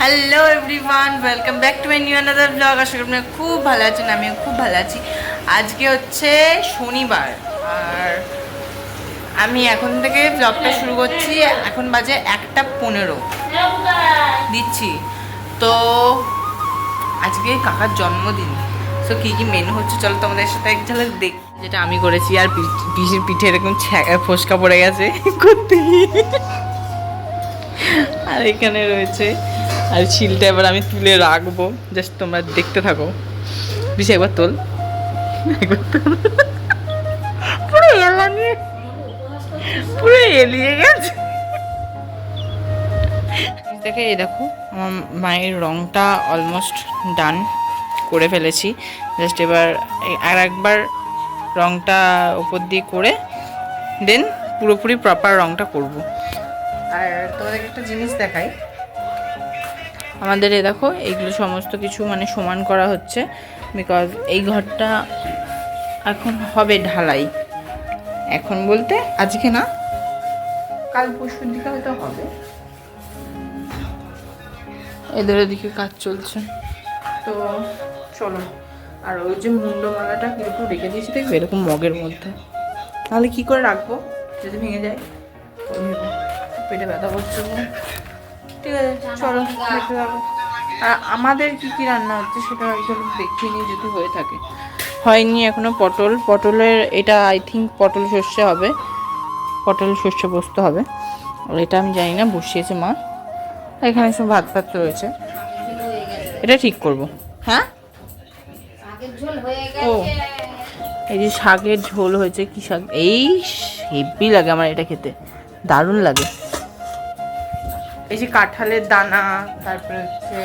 Hello everyone welcome back to my new another blog আশা করি আপনারা খুব ভালো আছেন, আমিও খুব ভালো আছি। আজকে হচ্ছে শনিবার, আর আমি এখন থেকে ব্লগটা শুরু করছি। এখন বাজে একটা পনেরো। দিচ্ছি। তো আজকে কাকার জন্মদিন। তো কী কী মেনু হচ্ছে, চলো তোমাদের সাথে এক ঝালক দেখ। যেটা আমি করেছি, আর পিসির পিঠে এরকম ফোসকা পড়ে গেছে। করতে। আর এখানে রয়েছে আর শিলটা এবার আমি তুলে রাখব। জাস্ট তোমরা দেখতে থাকো। বেশি একবার তোল। একবার তোল। পুরো এলানি পুরো এলিয়ে গেছে। দেখে এই দেখো আমার মায়ের রংটা অলমোস্ট ডান করে ফেলেছি। জাস্ট এবার আর একবার রংটা উপর দিয়ে করে দেন পুরোপুরি প্রপার রংটা করব। আর তোমাদেরকে একটা জিনিস দেখাই। আমাদের এ দেখো এইগুলো সমস্ত কিছু মানে সমান করা হচ্ছে বিকজ এই ঘরটা এখন হবে ঢালাই। এখন বলতে আজকে না, কাল পরশুর দিকে হয়তো হবে। এদের দিকে কাজ চলছে। তো চলো, আর ওই যে মুন্ডমালাটা কীরকম রেখে দিয়েছি, দেখবে এরকম মগের মধ্যে। তাহলে কি করে রাখব? যদি ভেঙে যায় পেটে ব্যথা করছে। ঠিক আছে চলো দেখতে যাব। আর আমাদের কি কি রান্না হচ্ছে সেটা একদম দেখিয়ে নিই যদি হয়ে থাকে। হয়নি এখনও পটল। পটলের এটা আই থিঙ্ক পটল শস্যে হবে। পটল শস্য পোস্ত হবে। আর এটা আমি জানি না বসিয়েছে মা। এখানে সব ভাত ফাত রয়েছে। এটা ঠিক করব। হ্যাঁ ও। এই যে শাকের ঝোল হয়েছে কি শাক? এই হেভি লাগে আমার এটা খেতে। দারুণ লাগে। এই যে কাঁঠালের দানা, তারপরে হচ্ছে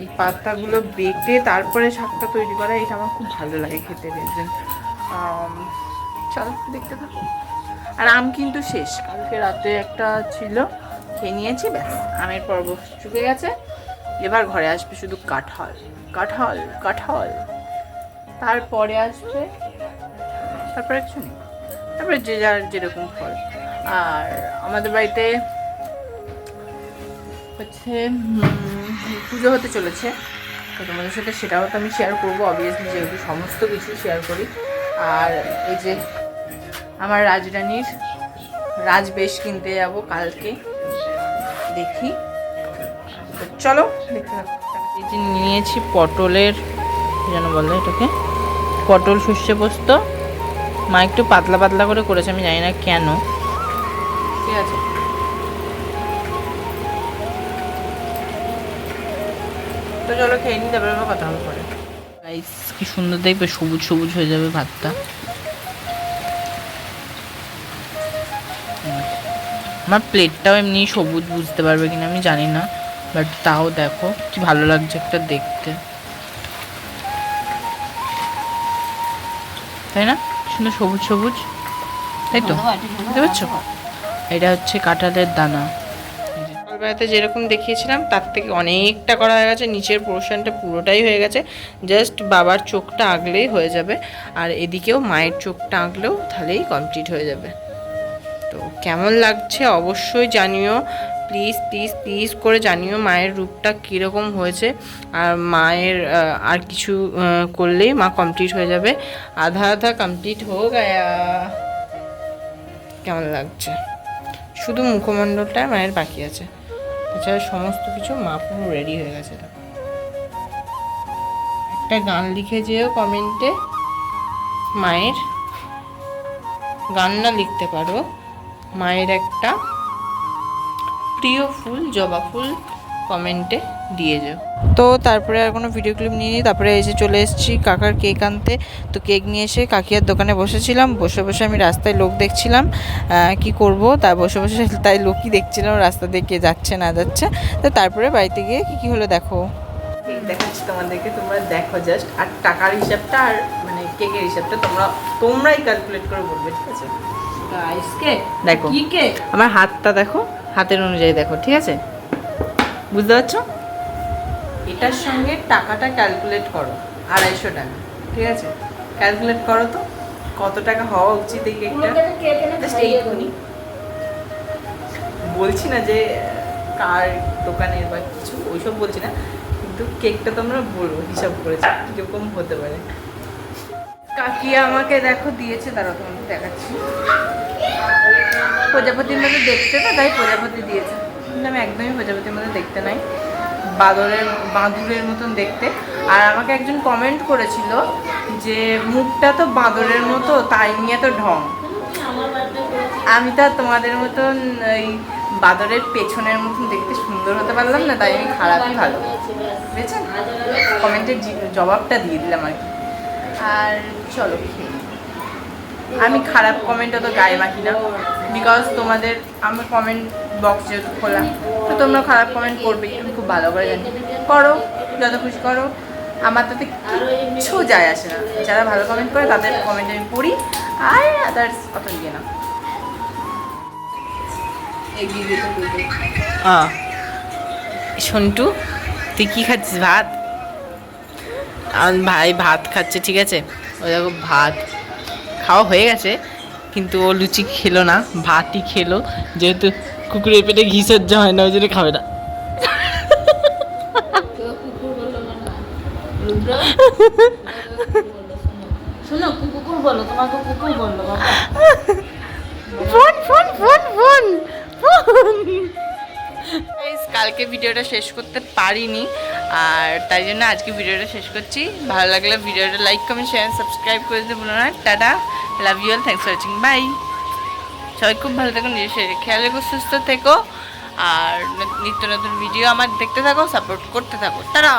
এই পাতাগুলো বেটে তারপরে শাকটা তৈরি করা, এটা আমার খুব ভালো লাগে খেতে রেজেন চলো দেখতে থাকো। আর আম কিন্তু শেষ, কালকে রাতে একটা ছিল, খেয়ে নিয়েছি, ব্যাস। আমের পর্ব চুকে গেছে। এবার ঘরে আসবে শুধু কাঁঠাল কাঁঠাল কাঁঠাল। তারপরে আসবে, তারপরে কিছু নেই। তারপরে যে যার যেরকম ফল। আর আমাদের বাড়িতে হচ্ছে পুজো হতে চলেছে। তো তোমাদের সাথে সেটাও তো আমি শেয়ার করব অবভিয়াসলি যেহেতু সমস্ত কিছু শেয়ার করি। আর এই যে আমার রাজরানীর রাজবেশ কিনতে যাব কালকে। দেখি। চলো, দেখতে। এই যে নিয়েছি পটলের যেন বলে এটাকে? পটল সর্ষে পোস্ত। মা একটু পাতলা পাতলা করে করেছে, আমি জানি না কেন। ঠিক আছে। তো চলো খেয়ে নিই তারপরে কথা হবে পরে। গাইস কি সুন্দর দেখবে সবুজ সবুজ হয়ে যাবে ভাতটা। আমার প্লেটটাও এমনি সবুজ বুঝতে পারবে কিনা আমি জানি না বাট তাও দেখো কি ভালো লাগছে একটা দেখতে। তাই না? সুন্দর সবুজ সবুজ। তাই তো? বুঝতে পারছ এটা হচ্ছে কাঁঠালের দানা। সকালবেলাতে যেরকম দেখিয়েছিলাম, তার থেকে অনেকটা করা হয়ে গেছে। নিচের পোর্শনটা পুরোটাই হয়ে গেছে। জাস্ট বাবার চোখটা আগলেই হয়ে যাবে। আর এদিকেও মায়ের চোখটা আঁকলেও তাহলেই কমপ্লিট হয়ে যাবে। তো কেমন লাগছে অবশ্যই জানিও। প্লিজ প্লিজ প্লিজ করে জানিও মায়ের রূপটা কীরকম হয়েছে। আর মায়ের আর কিছু করলেই মা কমপ্লিট হয়ে যাবে। আধা আধা কমপ্লিট হোক কেমন লাগছে? শুধু মুখমণ্ডলটা মায়ের বাকি আছে। এছাড়া সমস্ত কিছু মা পুরো রেডি হয়ে গেছে দেখো। একটা গান লিখে যেও কমেন্টে মায়ের গান না লিখতে পারো মায়ের একটা প্রিয় ফুল, জবা ফুল কমেন্টে দিয়ে যাও। তো তারপরে আর কোনো ভিডিও ক্লিপ নিয়ে নিই তারপরে এসে চলে এসেছি কাকার কেক আনতে। তো কেক নিয়ে এসে কাকিয়ার দোকানে বসেছিলাম। বসে বসে আমি রাস্তায় লোক দেখছিলাম। কি করব? তা বসে বসে তাই লোকই দেখছিলাম। রাস্তা দিয়ে কে যাচ্ছে না যাচ্ছে। তো তারপরে বাড়িতে গিয়ে কী কী হলো দেখো। দেখাচ্ছি তোমাদেরকে। তোমরা দেখো জাস্ট আর টাকার হিসাবটা আর মানে কেকের হিসাবটা তোমরা তোমরাই ক্যালকুলেট করে বলবে ঠিক আছে? দেখো। কি কে আমার হাতটা দেখো। হাতের অনুযায়ী দেখো ঠিক আছে? বুঝতে পারছ? এটার সঙ্গে টাকাটা ক্যালকুলেট করো আড়াইশো টাকা ঠিক আছে? ক্যালকুলেট করো তো কত টাকা হওয়া উচিত এই কেকটা বলছি না যে কার দোকানের বা কিছু ওইসব বলছি না কিন্তু কেকটা তোমরা বলব হিসাব করেছে কীরকম হতে পারে। কাকি আমাকে দেখো দিয়েছে তারা তোমাকে দেখাচ্ছি। প্রজাপতির মতো দেখতে তো তাই প্রজাপতি দিয়েছে। কিন্তু আমি একদমই প্রজাপতির মতো দেখতে নাই। বাদরের, বাঁদুরের মতন দেখতে। আর আমাকে একজন কমেন্ট করেছিল যে, মুখটা তো বাঁদরের মতো, তাই নিয়ে তো ঢং। আমি তো তোমাদের মতন ওই বাদরের পেছনের মতন দেখতে সুন্দর হতে পারলাম না, তাই আমি খারাপই ভালো। বুঝেছেন? কমেন্টের জবাবটা দিয়ে দিলাম আর কি। আর চলো আমি খারাপ কমেন্ট অত গায়ে মাখি না। বিকজ তোমাদের, আমার কমেন্ট বক্স যেহেতু খোলা তো তোমরা খারাপ কমেন্ট করবেই আমি খুব ভালো করে জানি। করো যত খুশি করো। আমার তাতে কিচ্ছু যায় আসে না। যারা ভালো কমেন্ট করে তাদের কমেন্ট আমি পড়ি। আর আদার্স অত ইয়ে না সন্টু তুই কি খাচ্ছিস? ভাত? আমার ভাই ভাত খাচ্ছে ঠিক আছে? ও দেখো ভাত। খাওয়া হয়ে গেছে কিন্তু ও লুচি খেলো না ভাতই খেলো। যেহেতু কুকুরের পেটে ঘি সহ্য হয় না ওই জন্য খাবে না। শোনো কুকুর বলো তোমাকে কুকুর বলল phone phone phone phone phone. কালকে ভিডিওটা শেষ করতে পারিনি আর তাই জন্য আজকে ভিডিওটা শেষ করছি। ভালো লাগলে ভিডিওটা লাইক কমেন্ট শেয়ার সাবস্ক্রাইব করে দিতে ভুলো না। Tata love you all thanks for watching bye সবাই খুব ভালো থাকুন নিজের শরীরে খেয়াল রেখো, সুস্থ থেকো। আর নিত্য নতুন ভিডিও আমার দেখতে থাকো সাপোর্ট করতে থাকো। তারা